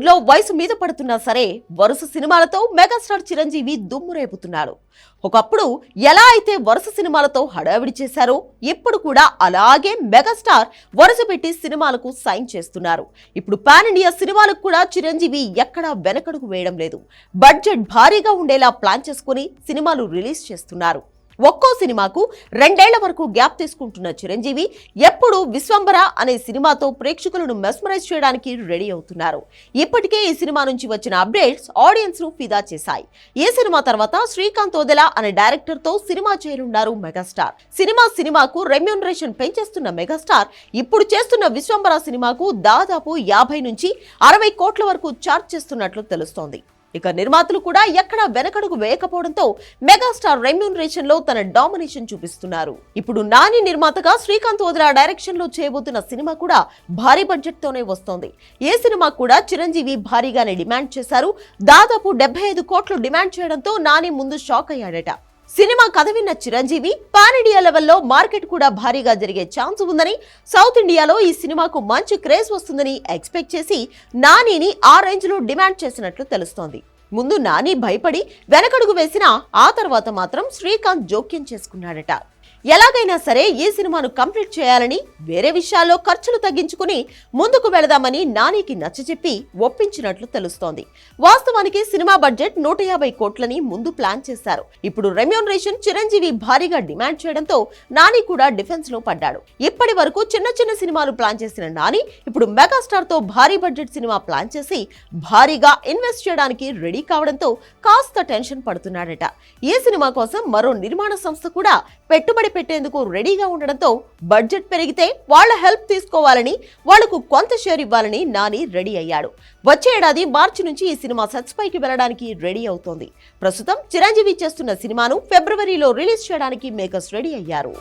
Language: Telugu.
బాలీవుడ్లో వయసు మీద పడుతున్నా సరే వరుస సినిమాలతో మెగాస్టార్ చిరంజీవి దుమ్ము రేపుతున్నారు ఒకప్పుడు ఎలా అయితే వరుస సినిమాలతో హడావిడి చేశారో ఇప్పుడు కూడా అలాగే మెగాస్టార్ వరుస పెట్టి సినిమాలకు సైన్ చేస్తున్నారు. ఇప్పుడు పాన్ ఇండియా సినిమాలకు కూడా చిరంజీవి ఎక్కడా వెనకడుగు వేయడం లేదు. బడ్జెట్ భారీగా ఉండేలా ప్లాన్ చేసుకుని సినిమాలు రిలీజ్ చేస్తున్నారు. ఒక్కో సినిమాకు రెండేళ్ళ వరకు గ్యాప్ తీసుకుంటున్న చిరంజీవి ఎప్పుడు విశ్వంబర అనే సినిమాతో ప్రేక్షకులను మెస్మరైజ్ చేయడానికి రెడీ అవుతున్నారు. ఇప్పటికే ఈ సినిమా నుంచి వచ్చిన అప్డేట్స్ ఆడియన్స్ను ఫిదా చేశాయి. ఈ సినిమా తర్వాత శ్రీకాంత్ ఓదెలా అనే డైరెక్టర్తో సినిమా చేయనున్నారు మెగాస్టార్. సినిమా సినిమాకు రెమ్యూనరేషన్ పెంచేస్తున్న మెగాస్టార్ ఇప్పుడు చేస్తున్న విశ్వంబర సినిమాకు దాదాపు యాభై నుంచి అరవై కోట్ల వరకు ఛార్జ్ చేస్తున్నట్లు తెలుస్తోంది. ఇక నిర్మాతలు కూడా ఎక్కడా వెనకడుగు వేయకపోవడంతో మెగాస్టార్ రెమ్యూనరేషన్లో తన డామినేషన్ చూపిస్తున్నారు. ఇప్పుడు నాని నిర్మాతగా శ్రీకాంత్ వదిలా డైరెక్షన్లో చేయబోతున్న సినిమా కూడా భారీ బడ్జెట్ తోనే వస్తోంది. ఏ సినిమా కూడా చిరంజీవి భారీగానే డిమాండ్ చేశారు. దాదాపు డెబ్బై ఐదు కోట్లు డిమాండ్ చేయడంతో నాని ముందు షాక్ అయ్యాడట. సినిమా కథ విన్న చిరంజీవి పాన్ ఇండియా లెవెల్లో మార్కెట్ కూడా భారీగా జరిగే ఛాన్స్ ఉందని సౌత్ ఇండియాలో ఈ సినిమాకు మంచి క్రేజ్ వస్తుందని ఎక్స్పెక్ట్ చేసి నానిని ఆ రేంజ్లో డిమాండ్ చేసినట్లు తెలుస్తోంది. ముందు నాని భయపడి వెనకడుగు వేసినా ఆ తర్వాత మాత్రం శ్రీకాంత్ జోక్యం చేసుకున్నాడట. ఎలాగైనా సరే ఈ సినిమాను కంప్లీట్ చేయాలని వేరే విషయాల్లో ఖర్చులు తగ్గించుకుని ముందుకు వెళదామని నానికి నచ్చచెప్పి ఒప్పించినట్లు తెలుస్తోంది. వాస్తవానికి సినిమా బడ్జెట్ నూట యాభై కోట్లని ముందు ప్లాన్ చేశారు. ఇప్పుడు రెమ్యూనరేషన్ చిరంజీవి భారీగా డిమాండ్ చేయడంతో నాని కూడా డిఫెన్స్లో పడ్డాడు. ఇప్పటి వరకు చిన్న చిన్న సినిమాలు ప్లాన్ చేసిన నాని ఇప్పుడు మెగాస్టార్తో భారీ బడ్జెట్ సినిమా ప్లాన్ చేసి భారీగా ఇన్వెస్ట్ చేయడానికి రెడీ కావడంతో కాస్త టెన్షన్ పడుతున్నాడట. ఈ సినిమా కోసం మరో నిర్మాణ సంస్థ కూడా పెట్టుబడి పెట్టేందుకు రెడీగా ఉండడంతో బడ్జెట్ పెరిగితే వాళ్ళ హెల్ప్ తీసుకోవాలని వాళ్ళకు కొంత షేర్ ఇవ్వాలని నాని రెడీ అయ్యాడు. వచ్చే ఏడాది మార్చి నుంచి ఈ సినిమా సెట్స్ పైకి వెళ్ళడానికి రెడీ అవుతోంది. ప్రస్తుతం చిరంజీవి చేస్తున్న సినిమాను ఫిబ్రవరిలో రిలీజ్ చేయడానికి మేకర్స్ రెడీ అయ్యారు.